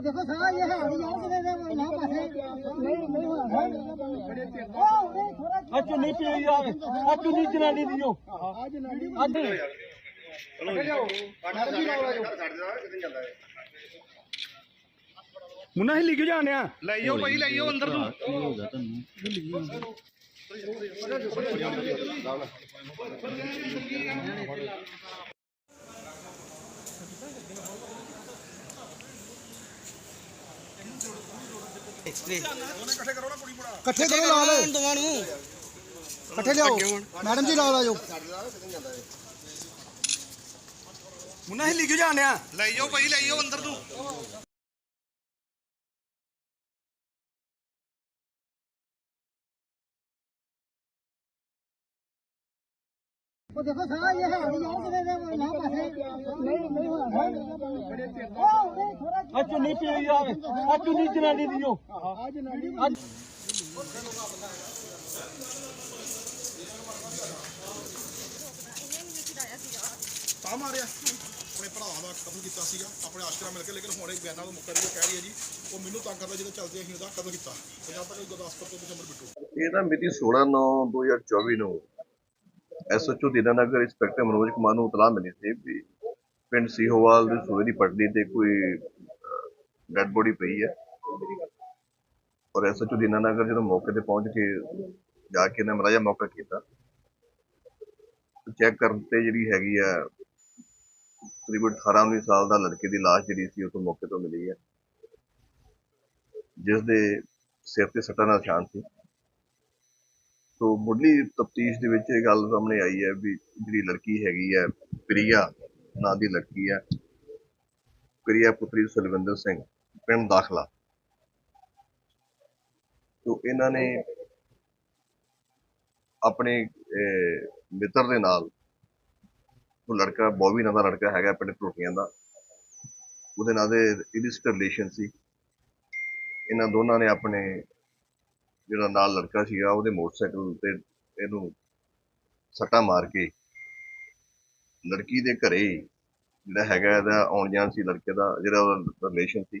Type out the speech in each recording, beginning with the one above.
ਉਹ ਦੇਖੋ ਸਾਰਾ ਇਹ ਹੈ ਨਹੀਂ ਯਾਰ ਕਿਤੇ ਦੇ ਨਾ ਪਾਸੇ। ਨਹੀਂ ਨਹੀਂ ਨਹੀਂ ਥੋੜਾ ਆ ਚੁੰਨੀ ਪੀ ਆ ਆ ਚੁੰਨੀ ਜਨਾਨੀ ਦੀ ਓ ਅੱਜ ਮੁੰਨਾ ਹਿੱਲੀ ਕਿਉਂ ਜਾਣਿਆ ਲੈ ਜਾਓ ਭਾਈ ਲੈ ਜਾਓ ਅੰਦਰ ਨੂੰ। ਇਕੱਠੇ ਕਰੋ ਲਾ ਲੈ ਦੋਵਾਂ ਨੂੰ ਇਕੱਠੇ ਲਿਆਓ। ਮੈਡਮ ਜੀ ਲਾ ਲਾ ਜੋ ਮੁੰਨਾ ਹਿੱਲੀ ਕਿਉਂ ਜਾਣਿਆ ਲੈ ਜਾਓ ਭਾਈ ਲੈ ਜਾਓ ਅੰਦਰ ਨੂੰ। ਉਹ ਦੇਖੋ ਸਾਰਾ ਇਹ ਹੈ ਨਹੀਂ ਯਾਰ ਕਿਤੇ ਦੇ ਨਾ ਪਾਸੇ। ਨਹੀਂ ਨਹੀਂ ਹੋਇਆ ਉਹ ਆ ਚੁੰਨੀ ਪੀ ਆ। ਆ ਚੁੰਨੀ ਜਨਾਨੀ ਦੀ ਓ। ਅੱਜ ਤਾਂ ਮਾਰਿਆ। ਆਪਣੇ ਭਰਾ ਦਾ ਕਤਲ ਕੀਤਾ ਸੀਗਾ। ਆਪਣੇ ਆਸ਼ਕਰਾ ਮਿਲ ਕੇ ਲੇਕਿਨ ਹੁਣ ਇੱਕ ਬਿਆਨਾਂ ਤੋਂ ਮੁੱਕਰ ਰਹੀ ਹੈ ਕਹਿ ਰਹੀ ਹੈ ਜੀ ਉਹ ਮੈਨੂੰ ਤੰਗ ਕਰਦਾ ਜਦੋਂ ਚੱਲਦੇ ਅਸੀਂ ਉਹਦਾ ਕਤਲ ਕੀਤਾ। ਪੰਜਾਬ ਤੱਕ ਗੁਰਦਾਸਪੁਰ ਤੋਂ ਦਸੰਬਰ ਬਿੱਟੂ ਇਹ ਨਾ ਮਿਤੀ 16 9 2024 ਨੂੰ ਐਸਐਚਓ ਦੀਨਾਨਗਰ ਇੰਸਪੈਕਟਰ ਮਨੋਜ ਕੁਮਾਰ ਨੂੰ ਇਤਲਾਹ ਮਿਲੀ ਸੀ ਵੀ ਪਿੰਡ ਸੀਹੋਵਾਲ ਦੀ ਸੂਏ ਦੀ ਪਟੜੀ ਤੇ ਕੋਈ ਡੈਡ ਬੋਡੀ ਪਈ ਹੈ। ਔਰ ਐਸਐਚਓ ਦੀਨਾਨਗਰ ਜਦੋਂ ਮੌਕੇ ਤੇ ਪਹੁੰਚ ਕੇ ਜਾ ਕੇ ਇਹਨਾਂ ਮਰਾਜਾ ਮੌਕਾ ਕੀਤਾ, ਚੈੱਕ ਕਰਨ ਤੇ ਜਿਹੜੀ ਹੈਗੀ ਆ ਤਕਰੀਬਨ 18 19 ਸਾਲ ਦਾ ਲੜਕੇ ਦੀ ਲਾਸ਼ ਜਿਹੜੀ ਸੀ, ਉਹ ਤੋਂ ਮੌਕੇ ਤੋਂ ਮਿਲੀ ਹੈ। ਜਿਸ ਦੇ ਸਿਰ ਤੇ ਸੱਟਾਂ ਦਾ ਨਿਸ਼ਾਨ ਸੀ। ਸੋ ਮੁੱਢਲੀ ਤਫਤੀਸ਼ ਦੇ ਵਿੱਚ ਇਹ ਗੱਲ ਸਾਹਮਣੇ ਆਈ ਹੈ ਵੀ ਜਿਹੜੀ ਲੜਕੀ ਹੈਗੀ ਹੈ, ਪ੍ਰਿਆ ਨਾਂ ਦੀ ਲੜਕੀ ਹੈ ਪ੍ਰਿਆ ਪੁੱਤਰੀ ਸੁਲਵਿੰਦਰ ਸਿੰਘ। ਪਿੰਡ ਦਾਖਲਾ। ਸੋ ਇਹਨਾਂ ਨੇ ਆਪਣੇ ਮਿੱਤਰ ਦੇ ਨਾਲ ਉਹ ਲੜਕਾ, ਬੋਬੀ ਨਾਂ ਦਾ ਲੜਕਾ ਹੈਗਾ ਪਿੰਡ ਟੋਟੀਆਂ ਦਾ। ਉਹਦੇ ਨਾਲ ਦੇ ਇਲਿਸਟ ਰਿਲੇਸ਼ਨ ਸੀ। ਇਹਨਾਂ ਦੋਨਾਂ ਨੇ ਆਪਣੇ ਜਿਹੜਾ ਨਾਲ ਲੜਕਾ ਸੀਗਾ, ਉਹਦੇ ਮੋਟਰਸਾਈਕਲ ਤੇ ਇਹਨੂੰ ਸੱਟਾ ਮਾਰ ਕੇ ਲੜਕੀ ਦੇ ਘਰੇ ਜਿਹੜਾ ਹੈਗਾ ਇਹਦਾ ਆਉਣ ਜਾਣ ਸੀ, ਲੜਕੇ ਦਾ ਜਿਹੜਾ ਉਹਦਾ ਰਿਲੇਸ਼ਨ ਸੀ।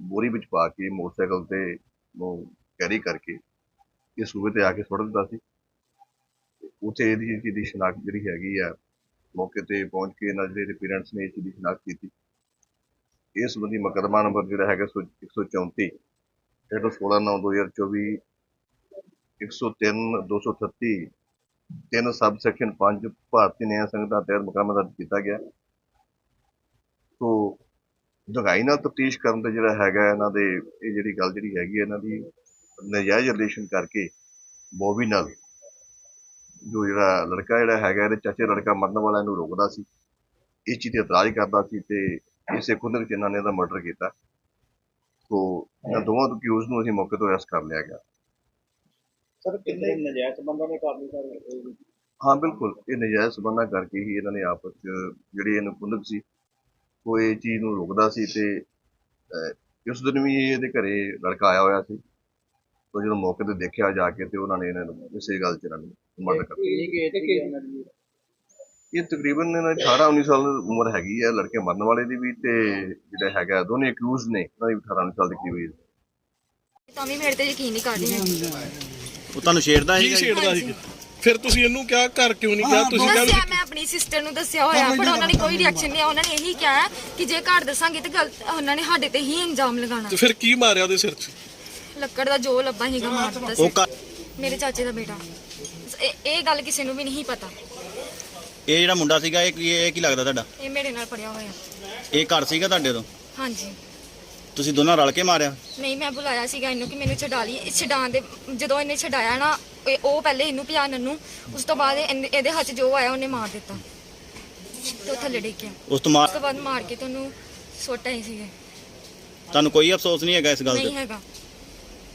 ਬੋਰੀ ਵਿੱਚ ਪਾ ਕੇ ਮੋਟਰਸਾਈਕਲ ਤੇ ਨੂੰ ਕੈਰੀ ਕਰਕੇ ਇਹ ਸੂਬੇ ਤੇ ਆ ਕੇ ਸੁੱਟ ਦਿੱਤਾ ਸੀ। ਉੱਥੇ ਇਹਦੀ ਚੀਜ਼ ਦੀ ਸ਼ਨਾਖਤ ਜਿਹੜੀ ਹੈਗੀ ਆ, ਮੌਕੇ ਤੇ ਪਹੁੰਚ ਕੇ ਇਹਨਾਂ ਦੇ ਪੇਰੈਂਟਸ ਨੇ ਇਸ ਚੀਜ਼ ਦੀ ਸ਼ਨਾਖਤ ਕੀਤੀ। ਇਸ ਸੰਬੰਧੀ ਮੁਕੱਦਮਾ ਨੰਬਰ ਜਿਹੜਾ ਹੈਗਾ ਸੌ- 134 ਜਿਹੜਾ 16 9 2024 103 238 ਤਿੰਨ ਸਬ ਸੈਕਸ਼ਨ 5 ਭਾਰਤੀ ਨਿਆਂ ਸੰਹਿਤਾ ਤਹਿਤ ਮੁਕੱਦਮਾ ਦਰਜ ਕੀਤਾ ਗਿਆ। ਸੋ ਡੂੰਘਾਈ ਨਾਲ ਤਫਤੀਸ਼ ਕਰਨ ਤੇ ਜਿਹੜਾ ਹੈਗਾ ਇਹਨਾਂ ਦੇ ਇਹ ਜਿਹੜੀ ਗੱਲ ਜਿਹੜੀ ਹੈਗੀ ਇਹਨਾਂ ਦੀ ਨਜਾਇਜ਼ ਰਿਲੇਸ਼ਨ ਕਰਕੇ ਬੋਬੀ ਨਾਲ ਜੋ ਜਿਹੜਾ ਲੜਕਾ ਜਿਹੜਾ ਹੈਗਾ ਇਹਦੇ ਚਾਚੇ ਲੜਕਾ ਮਰਨ ਵਾਲਾ ਇਹਨੂੰ ਰੋਕਦਾ ਸੀ ਇਸ ਚੀਜ਼ ਤੇ ਇਤਰਾਜ਼ ਕਰਦਾ ਸੀ ਤੇ ਇਸੇ ਖੁੰਦਕ ਚ ਇਹਨਾਂ ਨੇ ਇਹਦਾ ਮਰਡਰ ਕੀਤਾ। ਸੋ ਇਹਨਾਂ ਦੋਵਾਂ ਅਕਿਊਜ਼ ਨੂੰ ਅਸੀਂ ਮੌਕੇ ਤੋਂ ਅਰੈਸਟ ਕਰ ਲਿਆ ਗਿਆ। ਸਰ ਕਿੰਨੇ ਨਜਾਇਜ਼ ਸੰਬੰਧਾਂ ਨੇ ਕਾਬੂ ਕਰ ਹਾਂ ਬਿਲਕੁਲ। ਇਹ ਨਜਾਇਜ਼ ਸਬੰਧਾਂ ਕਰਕੇ ਹੀ ਇਹਨਾਂ ਨੇ ਆਪਸ ਚ ਜਿਹੜੀ ਇਹਨੂੰ ਕੁੰਦਕ ਸੀ ਉਹ ਇਹ ਚੀਜ਼ ਨੂੰ ਰੋਕਦਾ ਸੀ ਤੇ ਉਸ ਦਿਨ ਵੀ ਇਹਦੇ ਘਰੇ ਲੜਕਾ ਆਇਆ ਹੋਇਆ ਸੀ। ਤਾਂ ਜਦੋਂ ਮੌਕੇ ਤੇ ਦੇਖਿਆ ਜਾ ਕੇ ਤੇ ਉਹਨਾਂ ਨੇ ਇਹਨਾਂ ਨੂੰ ਇਸੇ ਗੱਲ ਚ ਇਹਨਾਂ ਨੂੰ ਮਰਡਰ ਕਰ ਦਿੱਤਾ। ਇਹ ਤਕਰੀਬਨ ਇਹਨਾਂ ਦੀ 18 19 ਸਾਲ ਉਮਰ ਹੈਗੀ ਹੈ ਲੜਕੇ ਮਰਨ ਵਾਲੇ ਦੀ ਵੀ ਤੇ ਜਿਹੜਾ ਹੈਗਾ ਦੋਨੇ ਅਕਿਊਜ਼ ਨੇ ਉਹਨਾਂ ਦੀ ਵੀ 18 19 ਸਾਲ ਦੀ ਕਰੀਬ age ਤਾਂ ਵੀ ਮੇਰੇ ਤੇ ਯਕੀਨ ਨਹੀਂ ਕਰ ਰਹੀ ਹੈ ਉਹ ਤੁਹਾਨੂੰ ਛੇੜਦਾ ਕੀ ਛੇੜਦਾ ਸੀ। ਫਿਰ ਤੁਸੀਂ ਇਹਨੂੰ ਕਿਹਾ ਘਰ ਕਿਉਂ ਨਹੀਂ ਗਿਆ ਤੁਸੀਂ ਕਿਹਾ ਮੈਂ ਆਪਣੀ ਸਿਸਟਰ ਨੂੰ ਦੱਸਿਆ ਹੋਇਆ ਪਰ ਉਹਨਾਂ ਨੇ ਕੋਈ ਰਿਐਕਸ਼ਨ ਨਹੀਂ ਉਹਨਾਂ ਨੇ ਇਹੀ ਕਿਹਾ ਕਿ ਜੇ ਘਰ ਦੱਸਾਂਗੇ ਤੇ ਗਲਤ ਉਹਨਾਂ ਨੇ ਸਾਡੇ ਤੇ ਹੀ ਇਲਜ਼ਾਮ ਲਗਾਉਣਾ। ਤੇ ਫਿਰ ਕੀ ਮਾਰਿਆ ਉਹਦੇ ਸਿਰ 'ਚ? ਲੱਕੜ ਦਾ ਜੋ ਲੱਭਾ ਹੀਗਾ ਮਾਰ ਦਿੱਤਾ ਉਹ ਸੀ। ਮੇਰੇ ਚਾਚੇ ਦਾ ਬੇਟਾ। ਇਹ ਇਹ ਗੱਲ ਕਿਸੇ ਨੂੰ ਵੀ ਨਹੀਂ ਪਤਾ। ਇਹ ਜਿਹੜਾ ਮੁੰਡਾ ਸੀਗਾ ਇਹ ਕੀ ਇਹ ਕੀ ਲੱਗਦਾ ਤੁਹਾਡਾ? ਇਹ ਮੇਰੇ ਨਾਲ ਪੜਿਆ ਹੋਇਆ। ਇਹ ਘਰ ਸੀਗਾ ਤੁਹਾਡੇ ਤੋਂ? ਹਾਂਜੀ। ਤੁਸੀਂ ਦੋਨਾਂ ਰਲ ਕੇ ਮਾਰਿਆ? ਨਹੀਂ ਮੈਂ ਬੁਲਾਇਆ ਸੀਗਾ ਇਹਨੂੰ ਕਿ ਮੈਨੂੰ ਛਡਾ ਲਈ ਇਹ ਛਡਾਉਣ ਦੇ ਜਦੋਂ ਇਹਨੇ ਛਡਾਇਆ ਨਾ ਇਹ- ਉਹ ਪਹਿਲੇ ਇਹਨੂੰ ਪਿਆ ਨੰਨੂ ਉਸ ਤੋਂ ਬਾਅਦ ਇਹਨੇ- ਇਹਦੇ ਹੱਥ 'ਚ ਜੋ ਆਇਆ ਉਹਨੇ ਮਾਰ ਦਿੱਤਾ। ਤੇ ਉਹ ਥੱਲੇ ਡਿੱਗ ਗਿਆ। ਉਸ ਤੋਂ ਮਾਰ ਉਸ ਤੋਂ ਬਾਅਦ ਮਾਰ ਕੇ ਤੁਹਾਨੂੰ ਸੁੱਟ ਆਏ ਸੀਗੇ। ਤੁਹਾਨੂੰ ਕੋਈ ਅਫਸੋਸ ਨਹੀਂ ਹੈਗਾ ਇਸ ਗੱਲ ਨਹੀਂ ਤੇ ਹੈਗਾ।